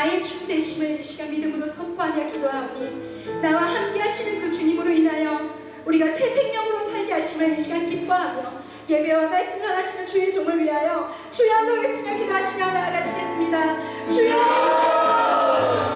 나의 주 되심을 이 시간 믿음으로 선포하며 기도하오니 나와 함께 하시는 그 주님으로 인하여 우리가 새 생명으로 살게 하심을 이 시간 기뻐하며 예배와 말씀 전하시는 주의 종을 위하여 주여 한번 외치며 기도하시며 나아가시겠습니다. 주여!